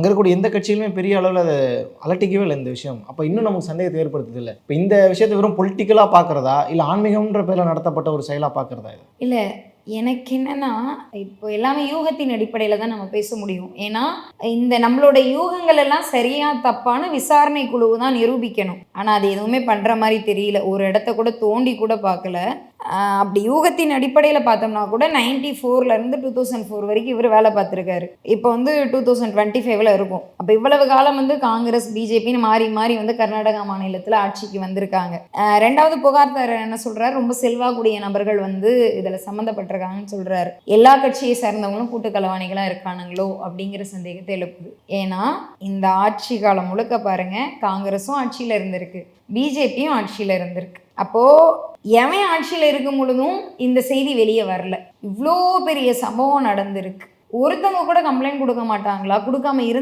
அங்கே இருக்கக்கூடிய எந்த கட்சியிலுமே பெரிய அளவில் அதை அலட்டிக்கவே இல்லை இந்த விஷயம். அப்போ இன்னும் நமக்கு சந்தேகத்தை ஏற்படுத்துது இல்லை. இப்போ இந்த விஷயத்தை வெறும் பொலிட்டிக்கலாக பார்க்குறதா? இல்லை ஆன்மீகம்ன்ற பேரில் நடத்தப்பட்ட ஒரு செயலாக பார்க்குறதா இது? இல்லை எனக்கு என்னன்னா இப்போ எல்லாமே யூகத்தின் அடிப்படையில் தான் நம்ம பேச முடியும். ஏன்னா இந்த நம்மளோட யூகங்கள் எல்லாம் சரியா தப்பான விசாரணை குழு தான் நிரூபிக்கணும். ஆனால் அது எதுவுமே பண்ணுற மாதிரி தெரியல. ஒரு இடத்த கூட தோண்டி கூட பார்க்கல. அப்படி யூகத்தின் அடிப்படையில் பார்த்தோம்னா கூட நைன்டி ஃபோர்லேருந்து டூ தௌசண்ட் ஃபோர் வரைக்கும் இவர் வேலை பார்த்துருக்காரு. இப்போ வந்து டூ தௌசண்ட் டுவெண்ட்டி ஃபைவ்ல இருக்கும். அப்போ இவ்வளவு காலம் வந்து காங்கிரஸ் பிஜேபின்னு மாறி மாறி வந்து கர்நாடகா மாநிலத்தில் ஆட்சிக்கு வந்திருக்காங்க. ரெண்டாவது புகார்தாரர் என்ன சொல்கிறார் ரொம்ப செல்வாக்குடைய நபர்கள் வந்து இதில் சம்மந்தப்பட்டிருக்காங்கன்னு சொல்கிறாரு எல்லா கட்சியை சேர்ந்தவங்களும் கூட்டு இருக்கானுங்களோ அப்படிங்கிற சந்தேகத்தை எழுப்புது. ஏன்னா இந்த ஆட்சி காலம் முழுக்க பாருங்கள் காங்கிரஸும் ஆட்சியில் இருந்திருக்கு பிஜேபியும் ஆட்சியில் இருந்திருக்கு. அப்போது எவன் ஆட்சியில் இருக்கும் பொழுதும் இந்த செய்தி வெளியே வரல. இவ்வளோ பெரிய சம்பவம் நடந்திருக்கு. ஒருத்தவங்க கூட கம்ப்ளைண்ட் கொடுக்க மாட்டாங்களா? கொடுக்காம இரு